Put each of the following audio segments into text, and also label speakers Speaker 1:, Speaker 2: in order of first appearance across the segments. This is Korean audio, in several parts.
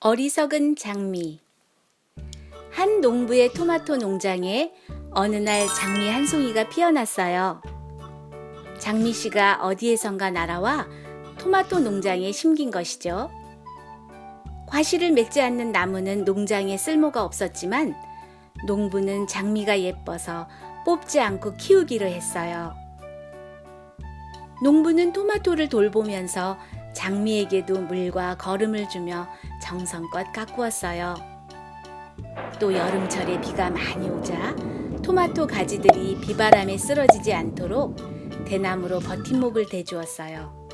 Speaker 1: 어리석은 장미 한 농부의 토마토 농장에 어느 날 장미 한 송이가 피어났어요. 장미 씨가 어디에선가 날아와 토마토 농장에 심긴 것이죠. 과실을 맺지 않는 나무는 농장에 쓸모가 없었지만 농부는 장미가 예뻐서 뽑지 않고 키우기로 했어요. 농부는 토마토를 돌보면서 장미에게도 물과 거름을 주며 정성껏 가꾸었어요. 또 여름철에 비가 많이 오자 토마토 가지들이 비바람에 쓰러지지 않도록 대나무로 버팀목을 대주었어요.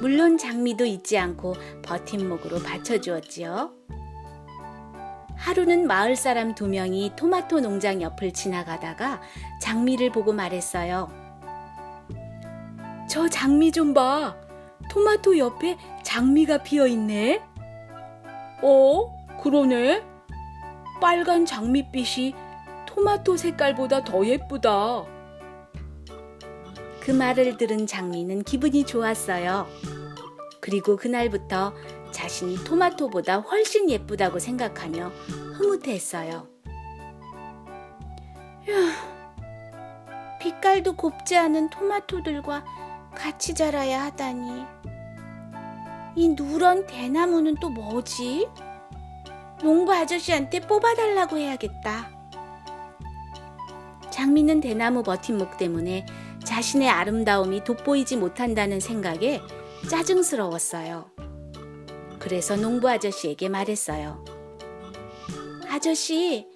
Speaker 1: 물론 장미도 잊지 않고 버팀목으로 받쳐주었지요. 하루는 마을 사람 두 명이 토마토 농장 옆을 지나가다가 장미를 보고 말했어요. 저 장미 좀 봐. 토마토 옆에 장미가 피어 있네. 어, 그러네. 빨간 장미빛이 토마토 색깔보다 더 예쁘다. 그 말을 들은 장미는 기분이 좋았어요. 그리고 그날부터 자신이 토마토보다 훨씬 예쁘다고 생각하며 흐뭇해했어요. 휴, 빛깔도 곱지 않은 토마토들과 같이 자라야 하다니. 이 누런 대나무는 또 뭐지? 농부 아저씨한테 뽑아달라고 해야겠다. 장미는 대나무 버팀목 때문에 자신의 아름다움이 돋보이지 못한다는 생각에 짜증스러웠어요. 그래서 농부 아저씨에게 말했어요. 아저씨,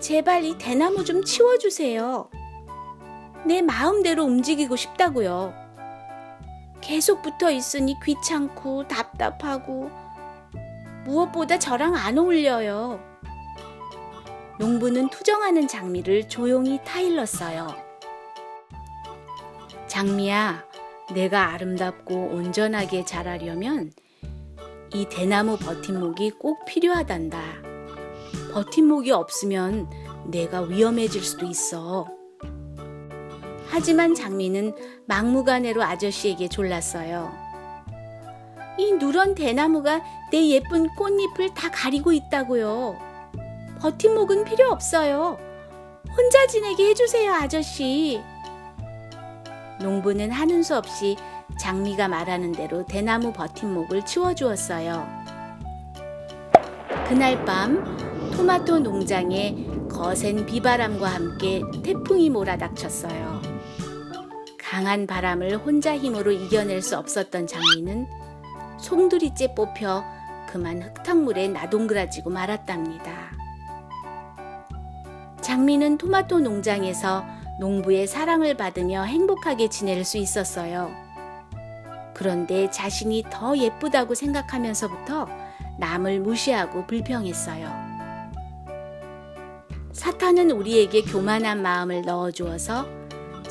Speaker 1: 제발 이 대나무 좀 치워주세요. 내 마음대로 움직이고 싶다고요. 계속 붙어 있으니 귀찮고 답답하고 무엇보다 저랑 안 어울려요. 농부는 투정하는 장미를 조용히 타일렀어요. 장미야, 내가 아름답고 온전하게 자라려면 이 대나무 버팀목이 꼭 필요하단다. 버팀목이 없으면 내가 위험해질 수도 있어. 하지만 장미는 막무가내로 아저씨에게 졸랐어요. 이 누런 대나무가 내 예쁜 꽃잎을 다 가리고 있다고요. 버팀목은 필요 없어요. 혼자 지내게 해주세요, 아저씨. 농부는 하는 수 없이 장미가 말하는 대로 대나무 버팀목을 치워주었어요. 그날 밤 토마토 농장에 거센 비바람과 함께 태풍이 몰아닥쳤어요. 강한 바람을 혼자 힘으로 이겨낼 수 없었던 장미는 송두리째 뽑혀 그만 흙탕물에 나동그라지고 말았답니다. 장미는 토마토 농장에서 농부의 사랑을 받으며 행복하게 지낼 수 있었어요. 그런데 자신이 더 예쁘다고 생각하면서부터 남을 무시하고 불평했어요. 사탄은 우리에게 교만한 마음을 넣어주어서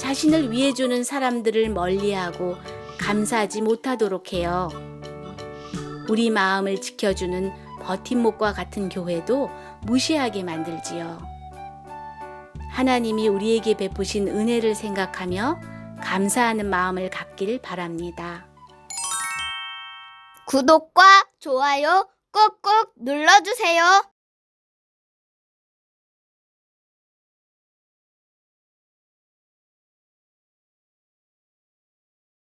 Speaker 1: 자신을 위해 주는 사람들을 멀리하고 감사하지 못하도록 해요. 우리 마음을 지켜주는 버팀목과 같은 교회도 무시하게 만들지요. 하나님이 우리에게 베푸신 은혜를 생각하며 감사하는 마음을 갖길 바랍니다.
Speaker 2: 구독과 좋아요 꾹꾹 눌러주세요.